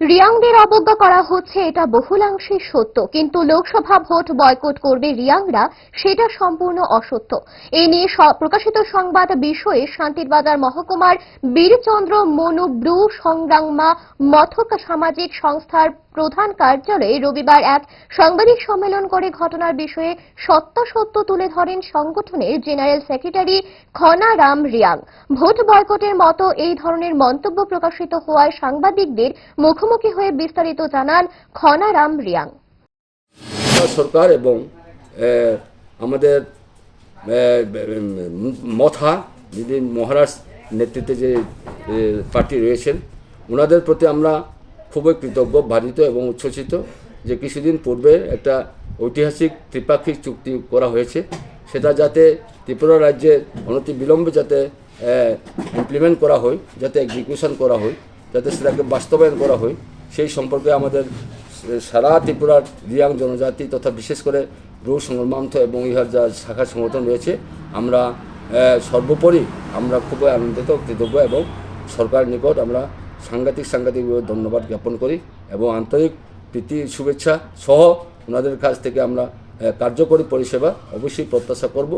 রিয়াংদের অবজ্ঞা করা হচ্ছে এটা বহুলাংশে সত্য, কিন্তু লোকসভা ভোট বয়কট করবে রিয়াংরা, সেটা সম্পূর্ণ অসত্য। এ নিয়ে প্রকাশিত সংবাদ বিষয়ে শান্তির বাজার মহকুমার বীরচন্দ্র মনু ব্রু সংগ্রামা মথক সামাজিক সংস্থার প্রধান কার্যালয়ে রবিবার এক সাংবাদিক সম্মেলন করে ঘটনার বিষয়ে সত্যাসত্য তুলে ধরেন সংগঠনের general secretary Khanaram Riang. Vote বয়কটের মতো এই ধরনের মন্তব্য প্রকাশিত হওয়ায় সাংবাদিকদের মুখোমুখি হয়ে বিস্তারিত জানান খনারাম রিয়াং। সরকার এবং আমাদের মথা, যিনি মহারাজ নেতৃত্বে যে পার্টি রয়েছেন, ওনাদের প্রতি আমরা খুবই কৃতজ্ঞ, বাধিত এবং উচ্ছ্বসিত যে কিছুদিন পূর্বে একটা ঐতিহাসিক ত্রিপাক্ষিক চুক্তি করা হয়েছে। সেটা যাতে ত্রিপুরা রাজ্যে অনতি বিলম্বে যাতে ইমপ্লিমেন্ট করা হয়, যাতে এক্সিকিউশন করা হয়। যাতে সেটাকে বাস্তবায়ন করা হয়, সেই সম্পর্কে আমাদের সারা ত্রিপুরার রিয়াং জনজাতি তথা বিশেষ করে ব্রু সংগ্রামান্ত এবং ইহার যা শাখা সংগঠন রয়েছে, আমরা সর্বোপরি আমরা খুবই আনন্দিত, কৃতজ্ঞ এবং সরকারের নিকট আমরা সাংঘাতিক সাংঘাতিকভাবে ধন্যবাদ জ্ঞাপন করি এবং আন্তরিক প্রীতি, শুভেচ্ছা সহ ওনাদের কাছ থেকে আমরা কার্যকরী পরিষেবা অবশ্যই প্রত্যাশা করব।